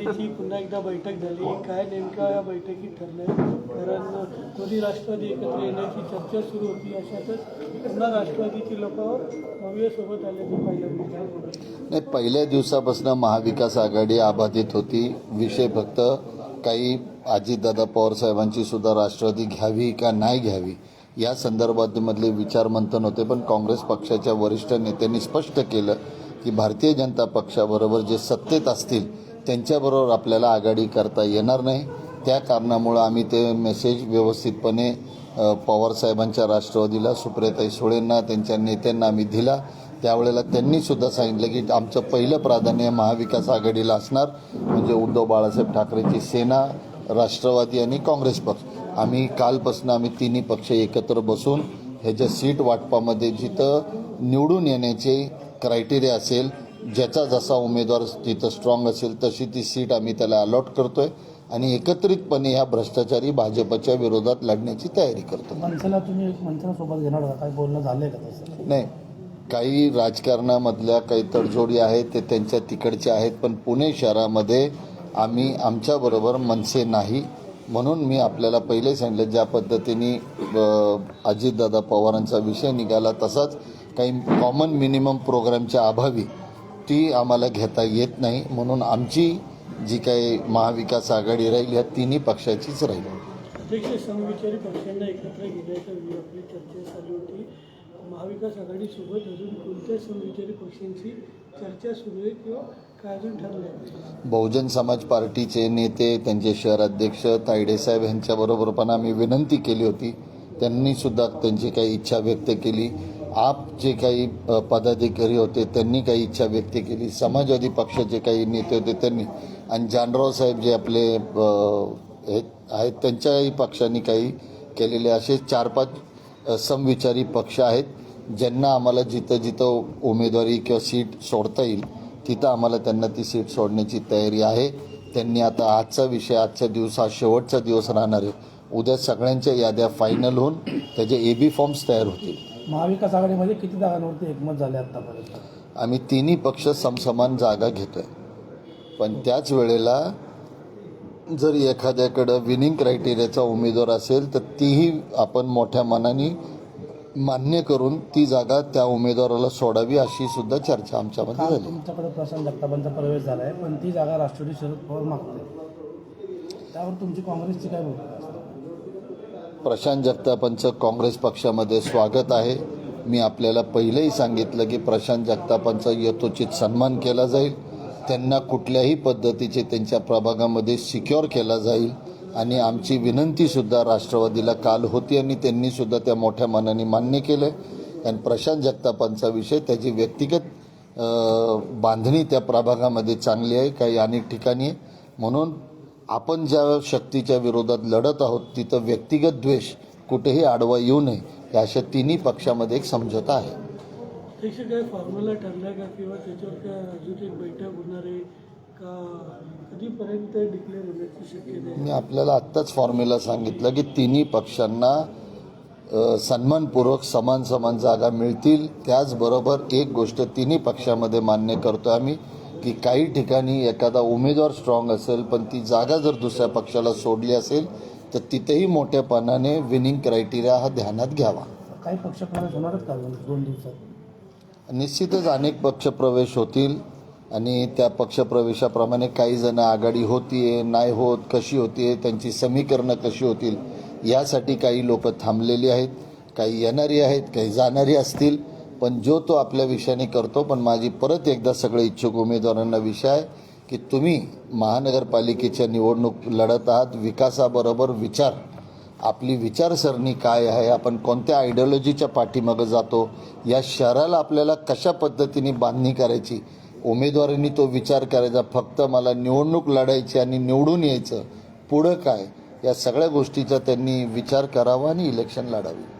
राष्ट्रवादीची पुन्हा एकदा बैठक झाली. काय नेमका या बैठकीत ठरलंय? कारण दोन्ही राष्ट्रवादी एकत्र येण्याची चर्चा सुरू होती. अशातच पुन्हा राष्ट्रवादीची लोक भव्यसोबत आल्याचे पाहिलं. नाही पहिल्या दिवसापासून महाविकास आघाडी आबाधित होती. विषय फक्त काही अजितदादा पवार साहेबांची सुद्धा राष्ट्रवादी घ्यावी का नाही घ्यावी या संदर्भात मधले विचारमंथन होते. पण काँग्रेस पक्षाच्या वरिष्ठ नेत्यांनी स्पष्ट केलं की भारतीय जनता पक्षाबरोबर जे सत्तेत असतील त्यांच्याबरोबर आपल्याला आघाडी करता येणार नाही. त्या कारणामुळं आम्ही ते मेसेज व्यवस्थितपणे पवारसाहेबांच्या पवार साहेबांच्या राष्ट्रवादीला सुप्रियाताई सुळेंना त्यांच्या नेत्यांना आम्ही दिला. त्यावेळेला त्यांनीसुद्धा सांगितलं की आमचं पहिलं प्राधान्य महाविकास आघाडीला असणार म्हणजे उद्धव बाळासाहेब ठाकरेची सेना राष्ट्रवादी आणि काँग्रेस पक्ष. आम्ही कालपासून आम्ही तिन्ही पक्ष एकत्र बसून ह्याच्या सीट वाटपामध्ये जिथं निवडून येण्याचे क्रायटेरिया असेल ज्याचा जसा उमेदवार तिथं स्ट्रॉंग असेल तशी ती सीट आम्ही त्याला अलॉट करतोय आणि एकत्रितपणे ह्या भ्रष्टाचारी भाजपच्या विरोधात लढण्याची तयारी करतो मनसेला तुम्ही एक मनसेसोबत घेणार का काय बोलणं झालंय का तसं? नाही काही राजकारणामधल्या काही तडजोडी आहेत ते त्यांच्या तिकडच्या आहेत पण पुणे शहरामध्ये आम्ही आमच्याबरोबर मनसे नाही. म्हणून मी आपल्याला पहिले सांगितलं ज्या पद्धतीने अजितदादा पवारांचा विषय निघाला तसाच काही कॉमन मिनिमम प्रोग्रामच्या अभावी ती आम्हाला घेता येत नाही. म्हणून आमची जी काही महाविकास आघाडी राहील ह्या तिन्ही पक्षाचीच राहील. अध्यक्ष समविचारी पक्षांना एकत्र घेण्याच्या वेळी आपली चर्चा चालू होती. महाविकास आघाडीसोबत अजून कोणत्या समविचारी पक्षांची चर्चा सुरू आहे किंवा काय अजून ठरलं आहे बहुजन समाज पार्टीचे नेते त्यांचे शहर अध्यक्ष तायडे साहेब यांच्याबरोबर पण आम्ही विनंती केली होती. त्यांनी सुद्धा त्यांची काही इच्छा व्यक्त केली. आप जे काही पदाधिकारी होते त्यांनी काही इच्छा व्यक्त केली. समाजवादी पक्षाचे काही नेते होते त्यांनी. आणि जानराव साहेब जे आपले हे आहेत त्यांच्याही पक्षांनी काही केलेले असे चार पाच समविचारी पक्ष आहेत. ज्यांना आम्हाला जिथं जिथं उमेदवारी किंवा सीट सोडता येईल तिथं आम्हाला त्यांना ती सीट सोडण्याची तयारी आहे. त्यांनी आता आजचा विषय आजचा दिवस हा शेवटचा दिवस राहणार आहे. उद्या सगळ्यांच्या याद्या फायनल होऊन त्याचे ए बी फॉर्म्स तयार होतील. महाविकास आघाडीमध्ये किती जागांवरती एकमत झाले आतापर्यंत? आम्ही तिन्ही पक्ष समसमान जागा घेतोय. पण त्याच वेळेला जर एखाद्याकडं विनिंग क्रायटेरियाचा उमेदवार असेल तर तीही आपण मोठ्या मनाने मान्य करून ती जागा त्या उमेदवाराला सोडावी अशी सुद्धा चर्चा आमच्यामध्ये झाली. तुमच्याकडे प्रशांत जगतापांचा प्रवेश झाला आहे पण ती जागा राष्ट्रवादी शरद पवार मागते त्यावर तुमची काँग्रेसची काय भूमिका? प्रशांत जगतापांचं काँग्रेस पक्षामध्ये स्वागत आहे. मी आपल्याला पहिलंही सांगितलं की प्रशांत जगतापांचा यथोचित सन्मान केला जाईल. त्यांना कुठल्याही पद्धतीचे त्यांच्या प्रभागामध्ये सिक्युअर केला जाईल. आणि आमची विनंतीसुद्धा राष्ट्रवादीला काल होती आणि त्यांनीसुद्धा त्या मोठ्या मनाने मान्य केलं आणि प्रशांत जगतापांचा विषय त्याची व्यक्तिगत बांधणी त्या प्रभागामध्ये चांगली आहे काही अनेक ठिकाणी म्हणून आपण ज्या शक्तीच्या विरोधात लढत आहोत तिथं व्यक्तिगत द्वेष कुठेही आडवा येऊ नये या अशा तिन्ही पक्षामध्ये एक समझोता आहे. अध्यक्ष काय फॉर्म्युला ठरला का किंवा त्याच्यावर काय अजून एक बैठक होणार आहे का? कधीपर्यंत डिक्लेअर होण्याची शक्यता आहे? मी आपल्याला आत्ताच फॉर्म्युला सांगितलं की तिन्ही पक्षांना सन्मानपूर्वक समान समान जागा मिळतील. त्याचबरोबर एक गोष्ट तिन्ही पक्षामध्ये मान्य करतो आम्ही की काही ठिकाणी एखादा उमेदवार स्ट्रॉंग असेल पण ती जागा जर दुसऱ्या पक्षाला सोडली असेल तर तिथेही मोठ्यापणाने विनिंग क्रायटेरिया हा ध्यानात घ्यावा. काही पक्ष प्रवेश होणारच का दोन दिवसात? निश्चितच अनेक पक्षप्रवेश होतील आणि त्या पक्षप्रवेशाप्रमाणे काही जण आघाडी होतीये नाही होत कशी होतीये त्यांची समीकरणं कशी होतील यासाठी काही लोक थांबलेली आहेत काही येणारी आहेत काही जाणारी असतील. पण जो तो आपल्या विषयाने करतो पण माझी परत एकदा सगळे इच्छुक उमेदवारांना विषय आहे की तुम्ही महानगरपालिकेच्या निवडणूक लढत आहात विकासाबरोबर विचार. आपली विचारसरणी काय आहे? आपण कोणत्या आयडिओलॉजीच्या पाठीमागं जातो? या शहराला आपल्याला कशा पद्धतीने बांधणी करायची? उमेदवारांनी तो विचार करायचा फक्त मला निवडणूक लढायची आणि निवडून यायचं. पुढं काय? या सगळ्या गोष्टीचा त्यांनी विचार करावा आणि इलेक्शन लढावी.